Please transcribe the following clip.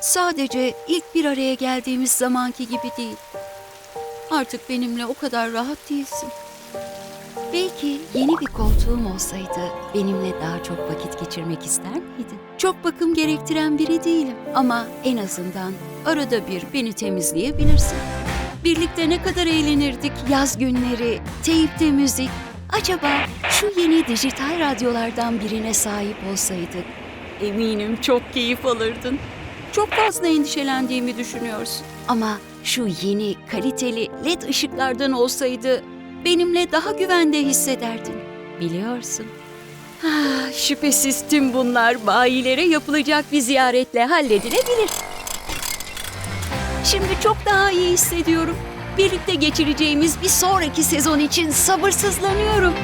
Sadece ilk bir araya geldiğimiz zamanki gibi değil. Artık benimle o kadar rahat değilsin. Belki yeni bir koltuğum olsaydı benimle daha çok vakit geçirmek ister miydin? Çok bakım gerektiren biri değilim ama en azından arada bir beni temizleyebilirsin. Birlikte ne kadar eğlenirdik yaz günleri, teyipte müzik. Acaba şu yeni dijital radyolardan birine sahip olsaydık eminim çok keyif alırdın. Çok fazla endişelendiğimi düşünüyorsun. Ama şu yeni kaliteli led ışıklardan olsaydı benimle daha güvende hissederdin. Biliyorsun. Ah, şüphesiz tüm bunlar bayilere yapılacak bir ziyaretle halledilebilir. Şimdi çok daha iyi hissediyorum. Birlikte geçireceğimiz bir sonraki sezon için sabırsızlanıyorum.